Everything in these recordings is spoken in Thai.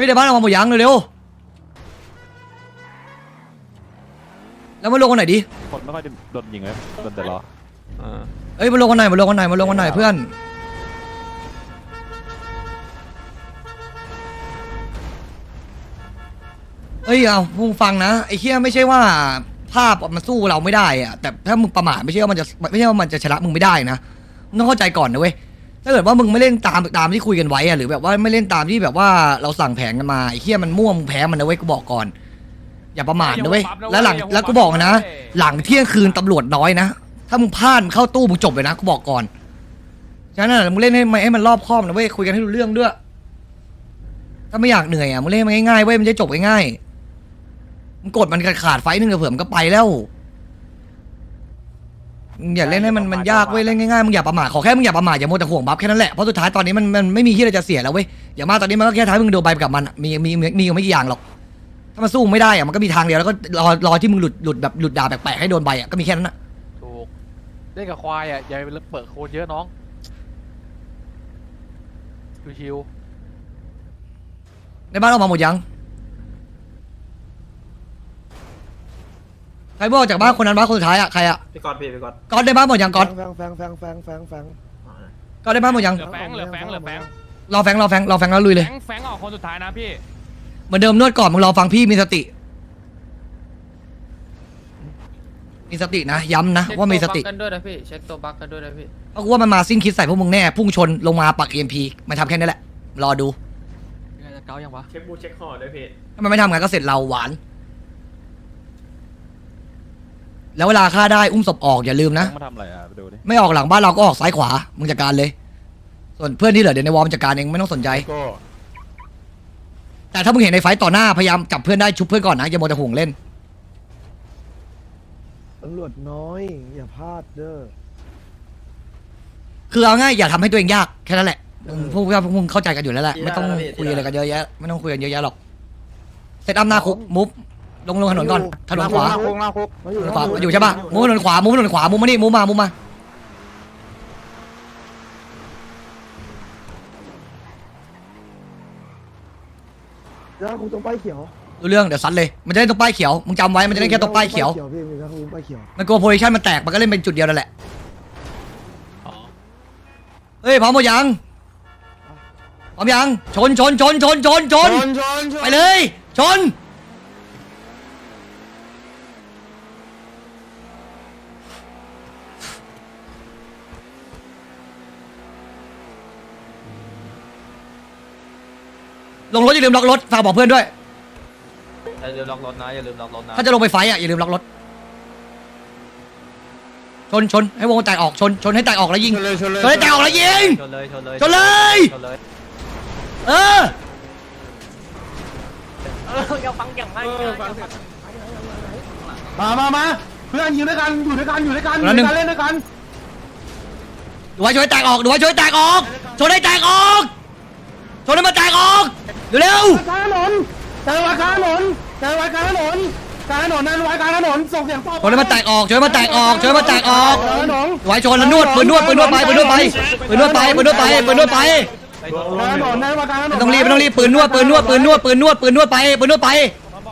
ฮ้ยในบ้านเอามาหมดยังเร็วๆแล้วมาลงกันไหนอยดิคนไม่ค่อยโดนยิงเลยโดนแต่ล้อเอ้ยมาลงกันไหนอยมาลงกันไหนอยมาลงกันไหนอยเพื่อนเอ้ยเอามึงฟังนะไอ้เคี้ยไม่ใช่ว่าภาพมันสู้เราไม่ได้อะแต่ถ้ามึงประมาทไม่ใช่ว่ามันจะไม่ใช่ว่ามันจะชนะมึงไม่ได้นะมึงต้องเข้าใจก่อนนะเว้ย ถ้าเกิดว่ามึงไม่เล่นตามตามที่คุยกันไว้อะหรือแบบว่าไม่เล่นตามที่แบบว่าเราสั่งแผนกันมาไอ้เคี้ยมันม่วงมึงแพ้มันนะเว้ยกูบอกก่อน อย่าประมาทนะเว้ยแล้วหลังแล้วกูบอกนะ หลังเที่ยงคืนตำรวจน้อยนะถ้ามึงพลาดมึงเข้าตู้มึงจบเลยนะกูบอกก่อนฉะนั้นนะมึงเล่นให้มันให้มันรอบคอบนะเว้ยคุยกันให้รู้เรื่องด้วย ถ้าไม่อยากเหนื่อยอะมึงเล่นมันง่ายๆเว้ยมันจะจบง่ายๆมึงกดมันขาดไฟต์หนึงเผื่อมันก็ไปแล้ว มึงอย่าเล่นให้มันมันยากเว้ยเล่นง่ายๆมึงอย่าประมาทขอแค่มึงอย่าประมาทอย่าโมวแต่ห่วงบัฟแค่นั้นแหละเพราะสุดท้ายตอนนี้มันมันไม่มีที่อะไรจะเสียแล้วเว้ยอย่ามาตอนนี้มันก็แค่ท้ายมึงโดนใบกับมันอะมีมีมีมีอยู่ไม่กี่อย่างหรอก ถ้ามันสู้ไม่ได้อะมันก็มีทางเดียวแล้วก็รอรอที่มึงหลุดหลุดแบบหลุดด่าแปลกๆให้โดนใบอะก็มีแค่นั้นอะถูกเล่นกับควายอะอย่าไปเปิดโคนเยอะน้องชิวในบ้านออกมาหมดยัง ใครบอกจากบ้านคนนั้นบ้านคนสุดท้ายอะใครอะพี่ก๊อตพี่พี่ก๊อตก๊อตได้บ้านหมดยังก๊อตแฟงแฟงแฟงแฟงแฟงแฟงก๊อตได้บ้านหมดยังเหลือแฟงเหลือแฟงเหลือแฟงรอแฟงรอแฟงรอแฟงแล้วลุยเลยแฟงแฟงออกคนสุดท้ายนะพี่เหมือนเดิมนวดก่อนมึงรอฟังพี่มีสติ มีสตินะย้ำนะว่ามีสติเช็คตัวบั๊กกันด้วยนะพี่เช็คตัวบั๊กกันด้วยนะพี่เพราะกูว่ามันมาสิ้นคิดใส่พวกมึงแน่พุ่งชนลงมาปักเอ็มพีมาทำแค่นี้แหละรอดูๆยังไงจะเกายังวะเช็คบูเช็คห่อด้วยพี่ถ้ามันไม่ทำงานก็เสร็จเราหวาน แล้วเวลาฆ่าได้อุ้มศพออกอย่าลืมนะมาทำอะไรอะไปดูดิไม่ออกหลังบ้านเราก็ออกซ้ายขวา มึงจัดการเลย ส่วนเพื่อนที่เหลือเดี๋ยวในวอร์มจัดการเองไม่ต้องสนใจ ก็แต่ถ้ามึงเห็นในไฟต์ต่อหน้าพยายามจับเพื่อนได้ชุบเพื่อนก่อนนะอย่าโมวแต่ห่วงเล่น ตำรวจน้อย อย่าพลาดเด้อ คือเอาง่ายอย่าทำให้ตัวเองยากแค่นั้นแหละมึงพวกพวกมึงเข้าใจกันอยู่แล้วแหละไม่ต้องคุยอะไรกันเยอะแยะไม่ต้องคุยกันเยอะแยะหรอกเซตอัพหน้าคุกมุฟ ลงลงถนนก่อนถนนขวาคุกหน้าคุกมาอยู่ถนนขวาอยู่ใช่ปะมุฟถนนขวามุฟถนนขวามุฟมานี่มุฟมามุฟมาแล้วคุกตรงป้ายเขียวดูเรื่องเดี๋ยวซัดเลยมันจะได้ตรงป้ายเขียวมึงจำไว้มันจะได้แค่ตรงป้ายเขียวพี่มีนะคุกป้ายเขียวมันกลัวโพซิชันมันแตกมันก็เล่นเป็นจุดเดียวนั่นแหละเฮ้ยพร้อมหมดยังพร้อมยังชนชนชนชนชนชนไปเลย ชน ลงรถอย่าลืมล็อกรถฝากบอกเพื่อนด้วย อย่าลืมล็อกรถนะอย่าลืมล็อกรถนะถ้าจะลงไปไฟท์อะอย่าลืมล็อกรถ ชนชนให้วงแตกออกชนชนให้แตกออกแล้วยิง ชนเลยชนเลยชนให้แตกออกแล้วยิง ชนเลยชนเลยชนเลย ชนเลยเออมามามาเพื่อนยิงด้วยกันอยู่ด้วยกันอยู่ด้วยกันอยู่คนละหนึ่ด้วยงกันเล่นด้วยกันดูไว้ชนให้แตกออกดูไว้ชนให้แตกออกชนให้แตกออกชนให้มันแตกออก เร็วกลางถนนเจอไว้กลางถนนเจอไว้กลางถนนกลางถนนนั่นไว้กลางถนนส่งเสียงตอบๆชนให้มันแตกออกชนให้มันแตกออกชนให้มันแตกออกกลางถนนดูไว้ชนแล้วนวดปืนนวดปืนนวดไปปืนนวดไปปืนนวดไปปืนนวดไปปืนนวดไปไปชนกลางถนนนั่นไว้กลางถนนไม่ต้องรีบไม่ต้องรีบปืนนวดปืนนวดปืนนวดปืนนวดปืนนวดไปปืนนวดไป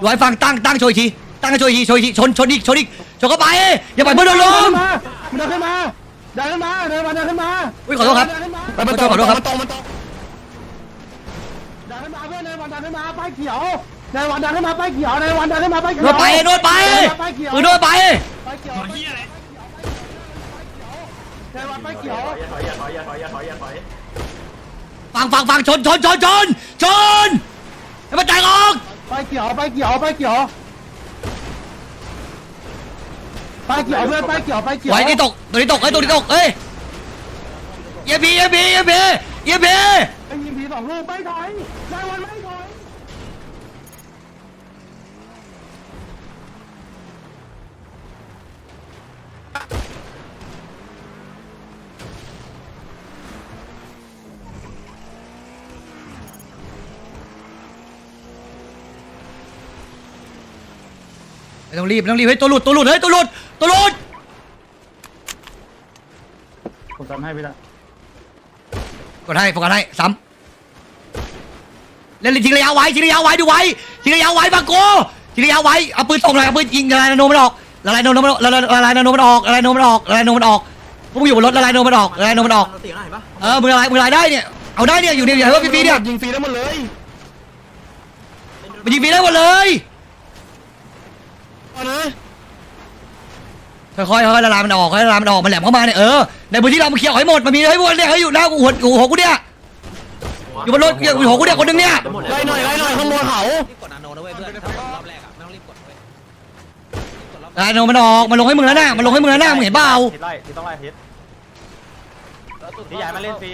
ดูไว้ฟังตั้งตั้งโชยทีตั้งโชยทีโชยทีชนชนอีกชนอีกชนเข้าไปอย่าปล่อยเพื่อนโดนล้มเดินขึ้นมาเดินขึ้นมาเดินมาเดินขึ้นมา อุ้ยขอโทษครับเดินขึ้นมาขอโทษขอโทษครับเดินขึ้นมา ขึ้นมาป้ายเขียวในวันเดินขึ้นมาป้ายเขียวเดินวันเดินขึ้นมาป้ายเขียนวดไปนวดไปป้ายเขียวปืนนวดไปป้ายเขียวป้ายเขียวเดินวันป้ายเขียวอย่าถอยอย่าถอยอย่าถอยอย่าถอยอย่าถอยฟังฟังฟังชนชนชนชนชนให้มันแตกออกป้ายเขียวป้ายเขียวป้ายเขียวป้ายเขียวเพื่อนป้ายเขียวป้ายเขียวไว้นี่ตกตัวนี้ตกเอ้ยตัวนี้ตกเอ้ยเยี่ยมพีเยี่ยมพีเยี่ยมพีเยี่ยมพีไอ้ยิงผีสองลูกไม่ถอยเดินวันไม่ถ ต้องรีบไม่ต้องรีบเฮ้ยตัวหลุดตัวหลุดเฮ้ยตัวหลุดตัวหลุดผมทำให้พี่ละกดให้โฟกัสให้ซ้เล่นทิ้งระยะไว้ทิ้งระยะไว้ดูไว้ทิ้งระยะไว้บังโกทิ้งระยะไว้เอาปืนส่งเลยเอาปืนยิงละลายนาโนมันออกละลายนาโนมันออกละลายละลายนาโนมันออกละลายนาโนมันออกละลายนาโนมันออกพวกมึงอยู่บนรถละลายนาโนมันออกละลายนาโนมันออกเสียงอะไรปะเออมึงละลายมึงละลายได้เนี่ยเอาได้เนี่ยอยู่ในอย่าให้ว่าฟรีๆเนี่ยยิงฟรีได้หมดเลยมันยิงฟรีได้หมดเลยเอานะ ค่อยๆค่อยๆละลายมันออกค่อยๆละลายมันออกมันแหลมเข้ามาเนี่ยเออในพื้นที่เรามันเคลียร์ออกให้หมดมันมีให้หมดเนี่ยให้อยู่หน้ากูหัวกูหัวกูเนี่ยอยู่บนรถอยู่หัวกูเนี่ยคนหนึงเนี่ยไล่หน่อยไล่หน่อยข้างบนเขาละลายนาโนมันออกมันลงให้มึงแล้วนะมันลงให้มึงแล้วนะมึงเห็นเปล่า ทิศไล่ทิศต้องไล่ทิศที่ใหญ่มาเล่นฟรี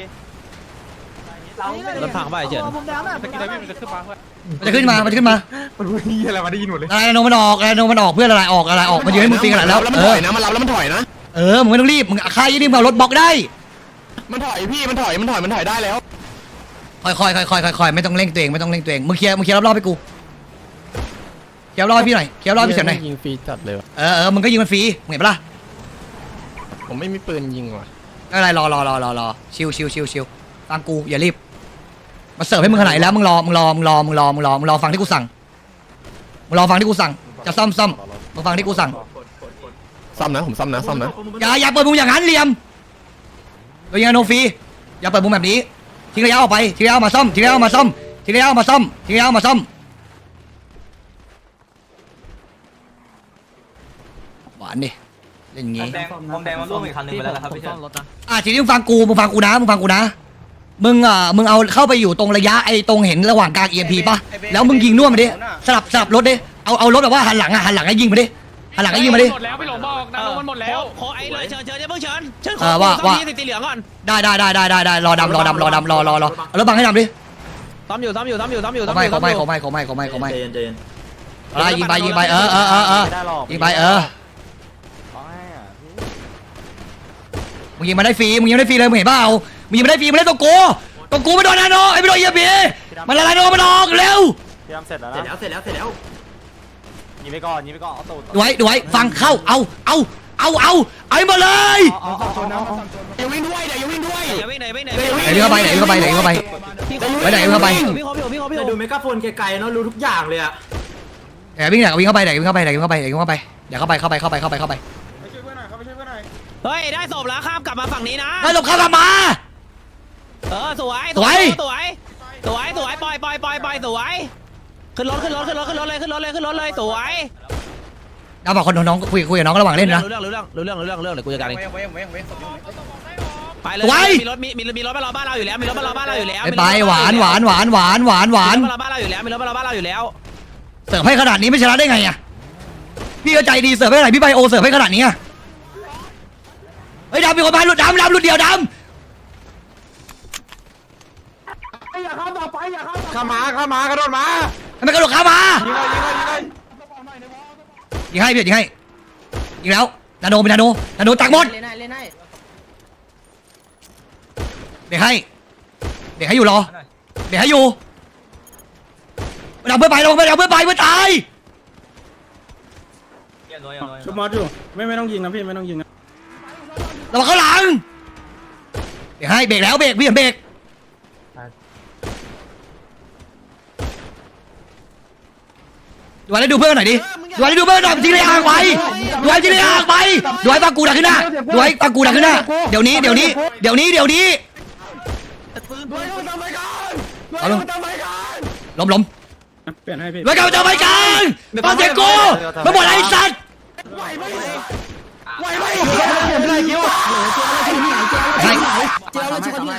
รถพังไปเฉินตะกี้ไดวิ่งมันจะขึ้นมาเพื่อนมันจะขึ้นมา มันจะขึ้นมามันพูดนี่อะไรมาได้ยินหมดเลยละลายนาโนมันออกละลายนาโนมันออก เพื่อละลายออกละลายออก มันยืนให้มึงฟรีขนาดแล้ว แล้วมันเอถออยนะ มันรับแล้วมันถอยนะ เออ มึงไม่ต้องรีบ มึงค่ายยี่นี่มึงเอารถบล็อกได้ มันถอยพี่ มันถอย มันถอย มันถอยได้แล้ว ค่อยๆค่อยๆค่อยๆไม่ต้องเร่งตัวเอง ไม่ต้องเร่งตัวเอง มึงเคลียร์ มึงเคลียร์รอบๆให้กู เคลียร์รอบให้พี่หน่อย เคลียร์รอบให้พี่เฉินหน่อย ยิงฟรีจัดเลยเออเออมึงก็ยิงมันฟรีมึงเห็นปะล่ะ ผมไม่มีปืนยิงว่ะไม่เป็นไรรอรอรอรอรอชิวชิวชิวชิวฟังกูอย่ารีบ มาเสิร์ฟให้มึงขนาดไหนแล้วมึงรอมึงรอมึงรอมึงรอมึงรอมึงรอฟังที่กูสั่งมึงรอฟังที่กูสั่ง จะซ่อมซ่อมมึงฟังที่กูสั่งกดกดกดซ่อมนะผมซ่อมนะซ่อมนะอย่าอย่าเปิดมุมอย่างนั้นเหลี่ยมตัวยังโนฟรีอย่าเปิดมุมแบบนี้ทิ้งระยะออกไปทิ้งระยะเอามาซ่อมทิ้งระยะเอามาซ่อมทิ้งระยะเอามาซ่อมทิ้งระยะเอามาซ่อมหวานดิเล่นอย่างงี้แดงมองแดงมันร่วมอีกคันหนึงไปแล้วนะครับพี่เฉินอะทีนี้มึงฟังกูมึงฟังกูนะมึงฟังกูนะ มึงอะมึงเอาเข้าไปอยู่ตรงระยะไอ้ตรงเห็นระหว่างกลาง EMP ป่ะแล้วมึงยิงน่วมมาดิสลับสลับรถดิเอาเอารถแบบว่าหันหลังอะหันหลังให้ยิงมาดิหันหลังให้ยิงมาดิ หมดแล้วพี่หลงบอกนาโนมันหมดแล้วขอไอ้เลยเชิญเชิญอย่าเพิ่งเชิญเชิญขเออว่าว่าสีสีเหลืองก่อนได้ได้ได้ได้ได้ได้รอดำรอดำรอดำรอรอรอเอารถบังให้ดำดิซ้อมอยู่ซ้อมอยู่ซ้อมอยู่ซ้อมอยู่ซ้อเขามอไม่ยู่เขาไม่เขาไม่เขาไม่เขาไม่เขาไม่ใจเย็นใจเย็นอะไรยิงไปยิงไปเออเออเออเออไม่ได้หรอกยิงไปเออร้องไห้อะพี่มึงยิงมาได้ฟรีมึงยิงมาได้ฟรีเลยมึงเห็นเปล่า มึงยิงมาได้ฟรีมึงได้ตัวกูตัวกูไม่โดนนาโนไอ้ไม่โดน EMP มันละลายโนมันออกเร็วพี่ทำเสร็จแล้วเสร็จนะแล้วเสร็จแล้วเสร็จแล้วยิงไปก่อนยิงไปก่อนเอาตูดดูไว้ดูไว้ฟังเข้าเอาเอาเอาเอาเอาให้หมดเลยเอาเอาเอาเอาเอาอย่าวิ่งด้วยเดี๋ยวอย่าวิ่งด้วยอย่าวิ่งไหนวิ่งไหนไหนวิ่งเข้าไปไหนวิ่งเข้าไปไหนวิ่งเข้าไปไปไหนเข้าไปพี่ขอพี่ขอพี่ขอพี่ขแต่อดูเมกาโฟนไกลๆเนาะรู้ทุกอย่างเลยอะไหนวิ่งไหนวิ่งเข้าไปไหนวิ่งเข้าไปไหนวิ่งเข้าไปไหนวิ่งเข้าไปเดี๋ยวเข้าไปเข้าไปเข้าไปเข้าไปเข้าไปเฮ้ยได้ศพแล้วข้ามกลับมาฝั่งนี้นะได้หลบเข้ากลับมา เออสวยสวยสวยสวยสวยปล่อยปล่อยปล่อยปล่อยสวยขึ้นรถขึ้นรถขึ้นรถขึ้นรถเลยขึ้นรถเลยขึ้นรถเลยสวยดาวบอกคนน้องคุยคุยกับน้องระหว่างเล่นนะรู้เรื่องรู้เรื่องรู้เรื่องรู้เรื่องรู้เรื่องเดี๋ยวกูจัดการเองไปเลยสวยมีรถมีมีมีรถมารอบ้านเราอยู่แล้วมีรถมารอบ้านเราอยู่แล้วไปไปหวานหวานหวานหวานหวานหวานมีรถมารอบ้านเราอยู่แล้วมีรถมารอบ้านเราอยู่แล้ว เสิร์ฟให้ขนาดนี้ไม่ชนะได้ไงอะพี่ก็ใจดีเสิร์ฟให้ขนาดพี่ไบโอเสิร์ฟให้ขนาดนี้อะเฮ้ยดำมีคนมาหลุดดำดำหลุดเดียวด อย่าเข้าต่อไปอย่าเข้าข้ามาข้ามากระโดดมาำทำไมกระโดดข้ามมายิงเลยยิงเลยยิงเลยยิงให้พี่ยิงให้ยิงแล้วนาโนเป็นนาโนนาโนตักหมดเล่นให้เล่นให้เด็กให้ เด็กให้อยู่รอ เด็กให้อยู่เอาเพื่อนไปลงไปเอาเพื่อนไปเพื่อนตายชุบมอสอยู่ไม่ไม่ต้องยิงนะพี่ไม่ต้องยิงนะระวังข้างหลัง เด็กให้เบรกแล้วเบรกพี่เห็นเบรก ดูไว้แล้วดูเพื่อนหน่อยดิดูไว้แล้วดูเพื่อนหน่อยทิ้งระยะห่างไปดูไว้ทิ้งระยะห่างไปดูไว้ฟังกูดักขึ้นหน้าดูไว้ฟังกูดักขึ้นหน้าเดี๋ยวนี้เดี๋ยวนี้เดี๋ยวนี้เดี๋ยวนี้ด้วยต้องทำไปก่อนเอาลงทำไปก่อนล้มล้มเปลี่ยนให้พี่ด้วยกันจะไปกันฟังเสียงกูไม่หมดไอ้สัตว์ไหวไหมไหวไหมเปลี่ยนไม่ได้คิวให้เจ้าชิคนที่ไหน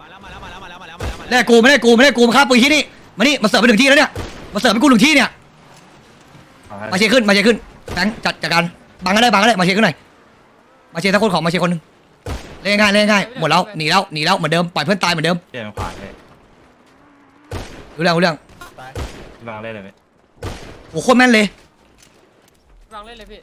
มาแล้วมาแล้วมาแล้วมาแล้วมาแล้วมาแล้วได้กูไม่ได้กูไม่ได้กูมาฆ่าปืนที่นี่มานี่มาเสิร์ฟไปถึงที่แล้วเนี่ย มาเสิร์ฟให้กูถึงที่เนี่ย มาเชียร์ขึ้น มาเชียร์ขึ้นแบงค์จัดจัดการบังก็ได้บังก็ได้ มาเชียร์ขึ้นหน่อย มาเชียร์ทั้งคนของมาเชียร์คนหนึงเล่นง่ายเล่นง่ายหมดแล้วหนีแล้วหนีแล้วเหมือนเดิมปล่อยเพื่อนตายเหมือนเดิมเปลี่ยนขวาเลยรู้เรื่องรู้เรื่องบางเล่นเลยไหมโอ้โหโคตรแม่นเลยลองเล่นเลยพี่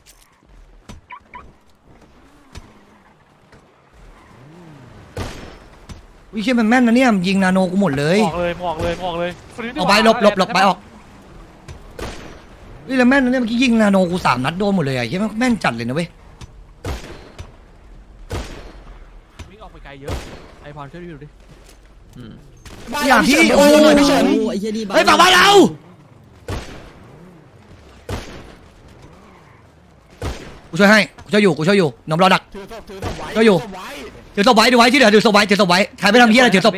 วิเชี่ยมันแม่นนะเนี่ยยิงนาโนกูหมดเลยหมอกเลยหมอกเลยหมอกเลยคนนี้ดีเอากไปว่าหลบหลบหลบไปออก วิแล้วแม่นนะเนี่ยเมื่อกี้ยิงนาโนกูสามนัดโดนหมดเลยอะเหี้ยแม่นจัดเลยนะเว้ย วิ่งออกไปไกลเยอะ ไอพรช่วยดูดิอืมอย่างที่โอ้พี่เฉินไอ้เหี้ยนี่บ้าเฮ้ยฝั่งบ้านเรากูช่วยให้กูช่วยอยู่กูช่วยอยู่น้องรอดักถือศพถือศพไว้ก็อยู่ถืศพไว้ถือศพไว้ดูไว้ที่เหลือถือศพไว้ถือศพไว้ใครไม่ทำเฮียอะไรถือศพ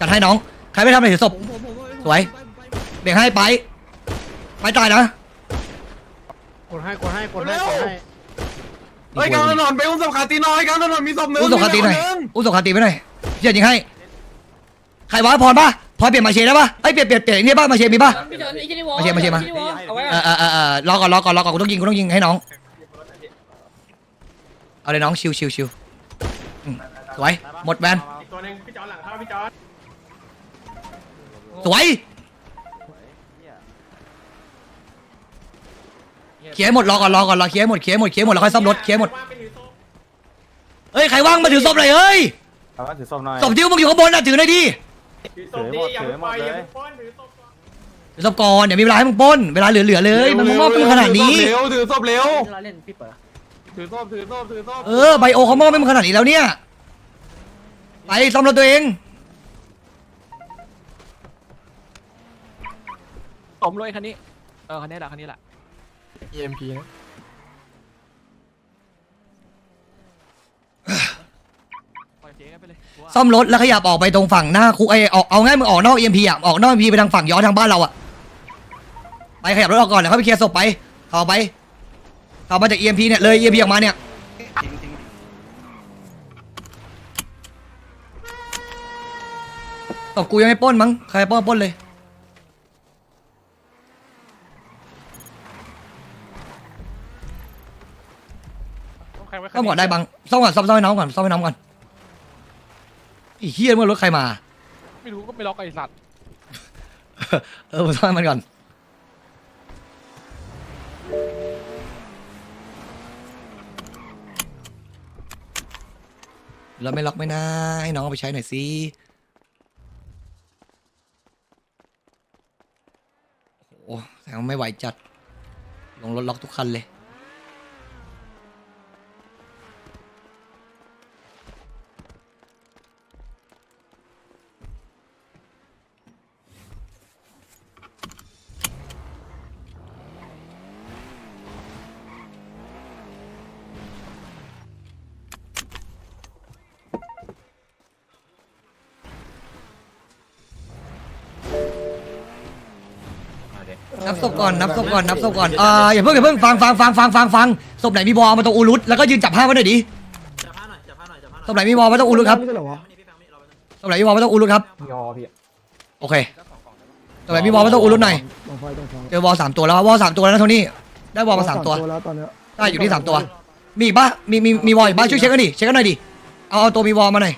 จัดให้น้องใครไม่ทำอะไรถือศพสวยเบ่งให้ไปไปตายนะ กดให้กดให้กดให้กดให้เฮ้ยกลางถนนไปอุ้มศพคาตีน้อยกลางถนนมีศพหนึ่งอุ้มศพคาตีหน่อยมีศพงอุ้มศพคาตีไปหน่อยเดี๋ยวยิงให้ใครวะพรป่ะพรเปลี่ยนมาเชได้ป่ะไอ้ยเปลี่ยนเปลี่ยนเปลี่ยนไอ้นี่ป่ะมาเชมีป่ะพี่เฉินอีกทีนี่วอมาเชียร์มาเชียร์มาเอาไว้เออเออเออเออรอก่อนรอก่อนรอก่อนกูต้องยิงกูต้องยิงให้น้องเอาเลยน้องชิวชิวชิวอืมสวยหมดแบนตัวหนึงพี่จอนหลังเข้าพี่จอนสวย เคลียร์ให้หมดรอก่อนรอก่อนรอเคลียร์ให้หมดเคลียร์ให้หมดเคลียร์ให้หมดแล้วค่อยซ่อมรถเคลียร์ให้หมดเฮ้ยใครว่างมาถือศพหน่อยเฮ้ยเอาว่าถือส้มหน่อยศพที่มึงอยู่ข้างบนน่ะถือหน่อยดิถือศพดีอย่าเพิ่งปล่อยอย่าเพิ่งปล้นถือศพก่อนถือศพก่อนเดี๋ยวมีเวลาให้มึงปล้นเวลาเหลือๆเลยมึงมอบปืนขนาดนี้ เร็วถือศพเร็วเราเล่นพี่เปิดถือศพถือศพถือศพเออไบโอเขามอบให้มึงขนาดนี้แล้วเนี่ยไปซ่อมรถตัวเองผมรถคันนี้เออคันนี้แหละคันนี้แหละ EMP นะปล่อยเจ๊กันไปเลยกูว่าซ่อมรถแล้วขยับออกไปตรงฝั่งหน้าคุกไอออกเอาง่ายมึงออกนอกเอ็มพีอะออกนอกเอ็มพีไปทางฝั่งย้อนทางบ้านเราอะไปขยับรถออกก่อนแล้วเขาไปเคลียร์ศพไปเข้าไปเข้ามาจากเอ็มพีเนี่ยเลยเอ็มพีออกมาเนี่ยศพกูยังไม่ปล้นมั้งใครปล้นปล้นเลย ต้องใครไว้คัซ่อมก่อนได้บังซ่อมก่อนซ่อมซ่อมให้น้องก่อนซ่อมให้น้องก่อนไอีเฮียเมื่อรถใครมา ไม่รู้ก็ไม่ล็อกไอ้สัตว์เออผมซ่อมให้มันก่อนแล้วไม่ล็อกไม่น่าให้น้องเอาไปใช้หน่อยสิโอ้โหแต่ว่าไม่ไหวจัด ลงรถล็อกทุกคันเลย ศพก่อนนับศพก่อนนับศพก่อนอ่าอย่าเพิ่งอย่าเพิ่งฟังฟังฟังฟังฟังฟังศพไหนมีบอลมาตรงอูรุตแล้วก็ยืนจับผ้าไว้หน่อยดิจับผ้าหน่อยจับผ้าหน่อยจับผ้าหน่อยศพไหนมีบอลมาตรงอูรุตครับนี่พี่ฟังนี่เราไปหน่อยศพไหนมีบอลมาตรงอูรุตครับยอพี่โอเคศพไหนมีบอลมาตรงอูรุตหน่อยเจอบอลสามตัวแล้ววอลสามตัวแล้วนะโทนี่ได้บอลมาสามตัวแล้วตอนเนี้ยได้อยู่ที่สามตัว มีอีกปะมีมีมีวอลอีกปะช่วยเช็คกันดิเช็คกันหน่อยดิเอาเอาตัวมีวอลมาหน่อย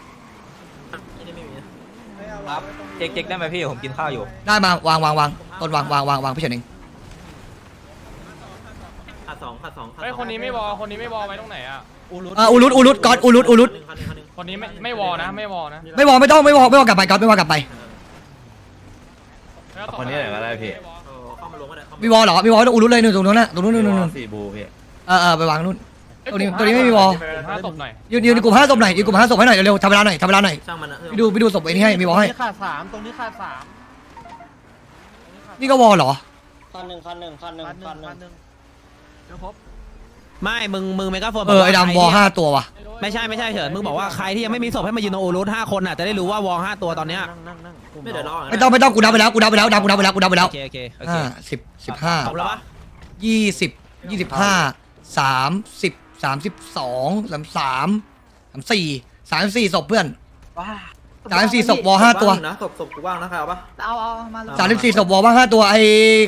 นี่ไม่มีนะ ครับเจ๊กเจ๊กได้ไหมพี่ผมกินข้าวอยู่ได้มาวางวางวางต้นวางวางวางวางพี่เฉินเองขาดสองขาดสองขาดสองเฮ้ยคนนี้ไม่วอคนนี้ไม่วอไว้ตรงไหนอะ อ่าอูรุตอูรุตก๊อตอูรุตอูรุตคันหนึ่งคันหนึ่งคนนี้ไม่ไม่วอนะไม่วอนะไม่วอลไม่ต้องไม่วอลไม่วอลกลับไปก๊อตไม่วอลกลับไปคนนี้ไหนก็ได้พี่ เออเข้ามาลงก็ได้เข้ามามีวอลเหรอมีวอลต้องอูรุตเลยนู่นตรงนู้นน่ะตรงนู้นนู่นนู่นนู่นสี่บูพี่เออเออไปวางนู่น ตัวนี้ตัวนี้ไม่มีวอลห้าตบหน่อยยืนยืนกลุ่มห้าศพหน่อยยืนกลุ่มห้าศพให้หน่อยเร็วๆทำเวลาหน่อยทำเวลาหน่อยช่างมันนะไปดูไปดูศพไอ้นี่ให้มีวอลให้ตรงนี้ขาดสามตรงนี้ขาดสามนี่ก็วอลเหรอคันหนึ่งคันหนึ่งคันหนึ่งพันหนึ่คังนหนึ่พังนหนึ่งเดี๋ยวครบไม่ มึง มึงเมกาโฟนเออไอ้ดำวอลห้าตัวว่ะไม่ใช่ไม่ใช่เฉินมึงบอกว่าใครที่ยังไม่มีศพให้มายืนตรงโอรุสห้าคนอะจะได้รู้ว่าวอลห้าตัวตอนเนี้ยนั่งนั่งนั่งไม่เดี๋ยวรอไม่ต้องไม่ต้องกูนับไปแล้วกูนับไปแล้วนับกูนับไปแล้วกูนับไปแล้วโอเคโอเคโอเคห้าสิบสิบห้าครบแล้วปะยี่สิบยี่สิบห้าสามสิบ สามสิบสองสามสามสามสี่สามสี่ศพเพื่อนสามสี่ศพวอลห้าตัว นะศพศพกูว่างนะใครเอาปะ เอาเอามาเลย สามสิบสี่ศพวอลว่างห้าตัวไอ้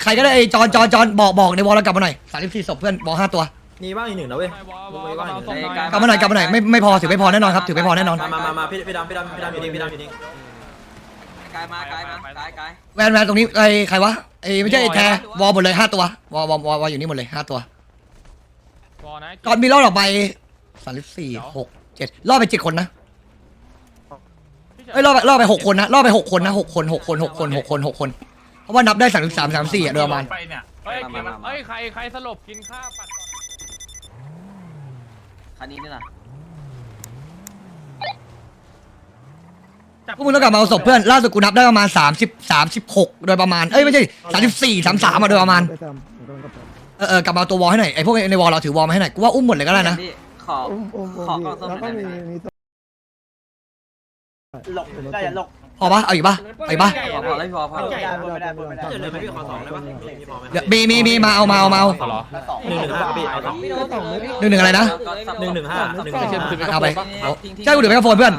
ใครก็ได้ไอ้จอนจอนจอนบอกบอกในวอลเรากลับมาหน่อยสามสิบสี่ศพเพื่อนวอลห้าตัว มีว่างอีกหนึ่งนะเว้ยไม่วอมึวงอไม่ว่างอีกหศพนึ่งหน่อยกลับมาหน่อยกลับมาหน่อยไม่ไม่พอถือไม่พอแน่นอนครับถือไม่พอแน่นอน มามามามาพี่พี่ดำพี่ดำพี่ดำอยู่นี่พี่ดำอยู่นี่กายมากายมากายกายแวนแวนตรงนี้ไอ้ใครวะไอ้ไม่ใช่ไอ้แทวอลหมดเลยห้าตัววอลวอลวอลวอลอยู่นี่หมดเลยห้าตัววอ นะก่อนมีรอบออกไปสามสิบสี่หกเจ็ดรอบไปเจ็ดคนนะเอ้ยรอบไปรอบไปหกคนนะรอบไปหกคนนะหกคนหกคนหกคนหกคนหกคน เพราะว่านับได้สามสิบสามสามสี่อะโดยประมาณเฮ้ยกินเฮ้ยใครใครสลบกินข้าวปัดก่อนคันนี้นี่นะพวกมึงต้องกลับมาเอาศพเพื่อนล่าสุดกูนับได้ประมาณ30 36โดยประมาณเอ้ยไม่ใช่34 33อะโดยประมาณไปตามผมกำลังกลับไปเออเออกลับมาเอาตัววอลให้หน่อยไอ้พวกในวอลเราถือวอลมาให้หน่อยกูว่าอุ้มหมดเลยก็ได้นะขออุ้มอุ้มอุ้มขอพี่กล่องส้มแล้วก็หน่มีอยได้ไหม มีหลบได้อย่าหลบพอปะเอาอีกปะเอาอีกปะพอพอแล้วพี่พอพอไม่ได้ไม่ได้ไม่ได้เดี๋ยวเลยไหมพี่ขอสองได้ปะมีพอไหมเดี๋ยวมีมีมีมาเอามาเอามาเอาเหรอหนึ่งหนึ่งห้าพี่เอาสองก็สองเม็ดหนึ่งหนึ่งอะไรนะ หนึ่งหนึ่งห้าหนึ่งหไม่นึ่งใช่ห้าถือเป็นกระเอาโปไปรงปะเอาใช่กูถือเป็นกระโปรงเพื่อน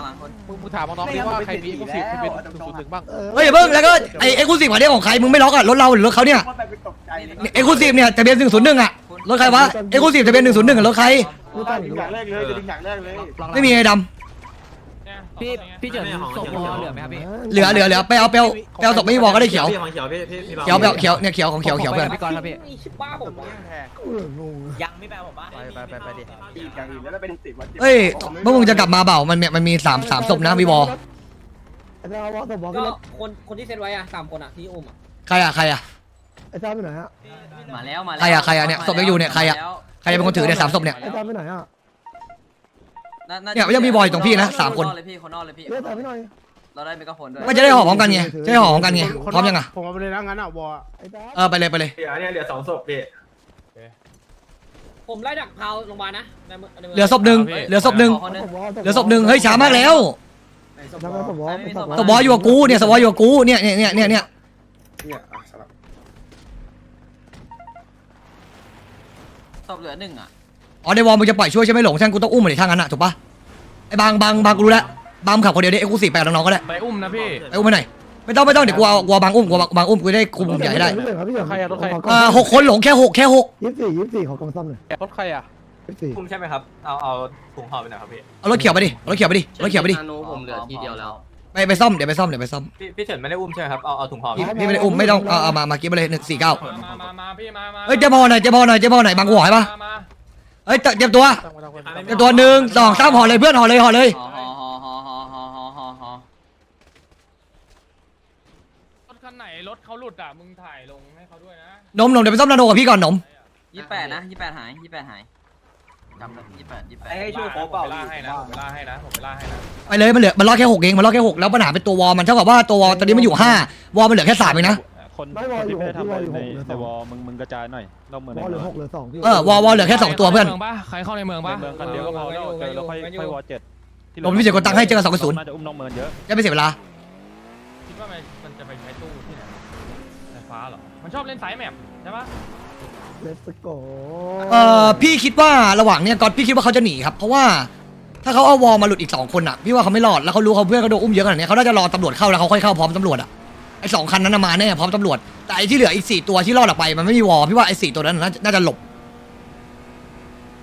มึงมึงถามน้องๆดิว่าใครมีเอ็กซ์คลูซีฟที่เป็นศูนย์ศูนย์หนึ่งบ้างเฮ้ยอย่าเพิ่งแล้วก็ไอ้เอ็กซ์คลูซีฟอันนี้ของใครมึงไม่ล็อกอะรถเราหรือรถเขาเนี่ยว่าไปไปตกใจเลยเอ็กซ์คลูซีฟเนี่ยทะเบียนหนึ่งศูนย์หนึ่งอะรถใครวะเอ็กซ์คลูซีฟทะเบียนหนึ่งศูนย์หนึ่งรถใครกูตั้งดึองยู่อย่างแรกเลยดึงอย่างแรกเลย ไม่มีไอ้ด พี่พี่เฉินศพวอลเหลือไหมครับพี่ำเหลือเหลือเหลือไปเอาไปเอาไปเอาศพไม่มีวอลก็ได้เขียวพี่ของเขียวพี่พี่พี่เขียวไปเอาเขียวเนี่ยเขียวของเขียวเขียวเพื่อนพี่กรณ์ครับพี่บ้าผมกูเหลืองงยังไม่แปลผมปะไปไปไปไปดิอีกอย่างอื่นแล้วเป็นติดวันเฮ้ยพวกมึงจะกลับมาเปล่ามันเนี่ยมันมีสามสามศพนะวีวอลไอ้เจ้าวอสบอกก็ก็คนคนที่เซ็นไว้อะสามคนอะที่อุ้มอะใครอะใครอะไอ้เจ้าไปไหนอะมาแล้วมาแล้วใครอะใครอะเนี่ยศพยังอยู่เนี่ยใครอะใครจะเป็นคนถือเนี่ยสามศพเนี่ยไอ้เจ้าไปไหนอะ เนี่ยยังมีบอยตรงพี่นะสามคน เลยพี่คนนอกเลยพี่เรียกตามพี่หน่อยเราได้เมกะโฟนด้วยก็จะได้ห่อพร้อมกันไงจะได้ห่อพร้อมกันไงพร้อมยังอะผมเอาไปเลยนะงั้นอะวอไอ้เจ้าเออไปเลยไปเลย เหลือเนี่ยเหลือสองศพพี่ผมไล่ดักพาวโรงพยาบาลนะในมือในมืเหลือศพหนึ่งเหลือศพหนึ่งคนนึงเหลือศพหนึ่งเฮ้ยช้ามากแล้วทำไมผมวอศพบอยอยู่กับกูเนี่ยศพบอยอยู่กับกูเนี่ยเนี่ยเนี่ยเนี่ยเนี่ยศพเหลือหนึ่งอะ อ๋อในวอลมึงจะปล่อยช่วยใช่ไหมหลงช่างกูต้องอุ้มมันดิถ้างั้นอะถูกปะไอ้บางบางบางกูรู้แล้วบางขับคนเดียวดิไอ้กูสี่แปดน้องๆก็ได้ไปอุ้มนะพี่ไอ้อุ้มไปหน่อยไม่ต้องไม่ต้องเดี๋ยวกูเอากูเอาบางอุ้มกูเอาบางอุ้มกูจะได้คุมใหญ่ให้ได้ครับพี่เฉินเอ่อหกคนหลงแค่หกแค่หกยี่สิบสี่ยี่สิบสี่ขอกองซ้ำหน่อยรถใครอะยี่สิบสี่ คุมใช่ไหมครับ เอาเอาถุงห่อไปหน่อยครับพี่ เอารถเขียวไปดิเอารถเขียวไปดิเอารถเขียวไปดิผมเหลือทีเดียวแล้ว ไปไปซ่อมเดี๋ยวไปซ่อมเดี๋ยวไปซ่อมพี่พี่เฉินไม่ได้อุ้มใช่ไหมครับ เอาเอาถุงห่อไปพี่พี่ไม่ได้อุ้มไม่ต้องเอาเอามามากินไปเลยหนึ่งสี่เก้ามามามาพี่มามาเฮ้ยเจ๊พอหน่อยเจ๊พอหน่อยเจ๊พอหน่อยบางกูห่อให้ปะมามา เฮ้ยเตรียมตัวตั้งไว้ตั้งไว้เตรียมตัวหนึ่งสองสามห่อเลยเพื่อนห่อเลยห่อเลยฮอฮอฮอฮอฮอฮอฮอฮอฮอรถคันไหนรถเขาหลุดอะมึงถ่ายลงให้เขาด้วยนะนมนมเดี๋ยวไปซ่อมนาโนกับพี่ก่อนนมยี่แปดนะยี่แปดหายยี่แปดหายจำเลยยี่แปดยี่แปดให้ช่วยโค้เปล่าผมไปล่าให้นะผมไปล่าให้นะผมไปล่าให้นะไปเลยมันเหลือมันรอดแค่หกเองมันรอดแค่หกแล้วปัญหาเป็นตัววอลมันเท่ากับว่าตัววอลตอนนี้มันอยู่ห้าวอลมันเหลือแค่สามเองนะ คนไม่วอลอยู่หกพี่วอลอยู่หกเหลือสในองวอลมึงมึงกระจายหน่อยนอกเมืองวอลเหลือหกเหลือสองพี่เออวอลวอลเหลือแค่สองตัวเพื่อนใครข้าใมืองปะใครเข้าในเมืองในปะเมืองคันเดียวก็พอแล้วเจอแล้วค่อยค่อยวอลเจ็ดที่ผมพี่เสียกดตังค์ให้เจอสองกระสุน น่าจะอุ้มนอกเมืองเยอะจะไม่เสียเวลา คิดว่ามันมันจะไปใช้ตู้ที่ไหนไฟฟ้าเหรอ มันชอบเล่นสายแมปใช่ปะเลสโกเออพี่คิดว่าระหว่างเนี้ยก่อนพี่คิดว่าเขาจะหนีครับ เพราะว่าถ้าเขาเอาวอลมาหลุดอีกสองคนอะพี่ว่าเขาไม่รอดแล้วเขารู้เขาเพื่อนเขาโดนอุ้มเยอะขนาดเนี้ยเขาน่าจะรอตำรวจเข้าแล้วเขาค่อยเข้าพร้อมตำรวจอะไอ้สองคันนั้นนะมาแน่พร้อมตำรวจ แต่ไอ้ที่เหลืออีกสี่ตัวที่รอดออกไปมันไม่มีวอลพี่ว่าไอ้สี่ตัวนั้นน่าจะน่าจะหลบ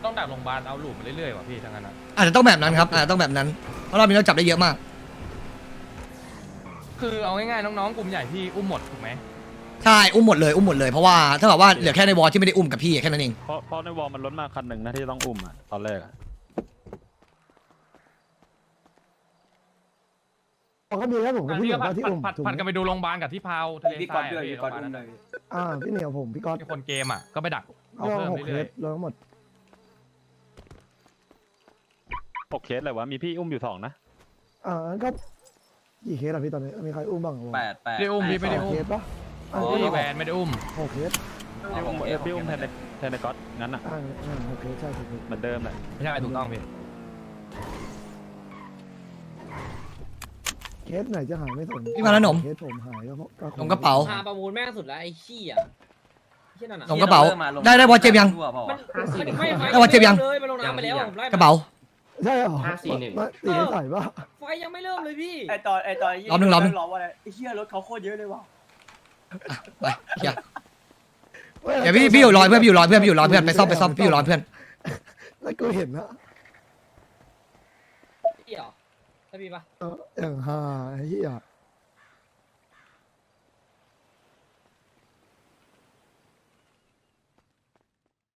ต้องดักโรงพยาบาลเอาหลุมไปเรื่อยๆว่ะพี่ทั้งนั้นนะอาจจะต้องแบบนั้นครับอาจจะต้องแบบนั้นเพราะรอบนี้เราจับได้เยอะมากคือเอาง่ายๆน้องๆกลุ่มใหญ่พี่อุ้มหมดถูกไหมใช่อุ้มหมดเลยอุ้มหมดเลยเพราะว่าถ้าแบบว่าเหลือแค่ในวอลที่ไม่ได้อุ้มกับพี่แค่นั้นเองเพราะเพราะในวอลมันล้นมาคันหนึ่งนะที่ต้องอุ้มอะตอนแรกอะ เขามีแค่ผมกับอันพี่นี้เหก็นือผัดที่อุ้มผัดถูกผัดไหมกันไปดูโรงพยาบาลกับที่พาวทะเลพี่ทก๊อราตยด้วยอะพี่พี่โรก๊องตพยาบาลอุ้มนั้นหน่อยอ่าพี่เหนียวผมพี่ก๊อตที่คนเกมอะก็ไปดักเอาก็เพิ่มหกเคเรื่อยสรวมทั้งหมดหกเคสเลยวะมีพี่อุ้มอยู่สองนะ อ่างั้นก็กี่เคสอะพี่ตอนนี้มีใครอุ้มบ้างวะแปดแปด ๆไม่ได้อุ้มพี่ไม่ได้สองอุ้เคมสปะอ่าพี่แวนไม่ได้อุ้ม หกเคสพี่อุ้มเออพี่อุ้มแทนในแทนในก๊อตงั้นอะอ่าอ่าหกเคสใช่ถูกเหมือนเดิมแหละไม่ใช่ถูกต้องพี่ สไหนจะหายไม่สนพี่มาแล้วหนมเคสผมหายก็เพราะก็คหนมกระเป๋า พาประมูลแม่งสุดแล้วไอ้ขี้อะเชี่ยนั่นอะส่งกระเป๋าได้ได้บอลเจ็บยัง มันมันไม่ไฟได้วันเจ็บยัง เลยมันลงน้ำไปแล้วผมไล่กระเป๋า ใช่เหรอตีไม่ใส่ปะไฟยังไม่เริ่มเลยพี่ไอตอนไอตอนรอบหนึ่งรอบหนึ่งร้องว่าอะไรไอเหี้ยรถเขาโคตรเยอะเลยว่ะไปเฮียเดี๋ยวพี่พี่อยู่รอยเพื่อนพี่อยู่รอยเพื่อนพี่อยู่รอยเพื่อนไปซ่อมไปซ่อมพี่อยู่รอยเพื่อนแล้วกูเห็นนะ พี่เหรอใช่พี่ปะเอออย่างฮาไอ้เหี้ย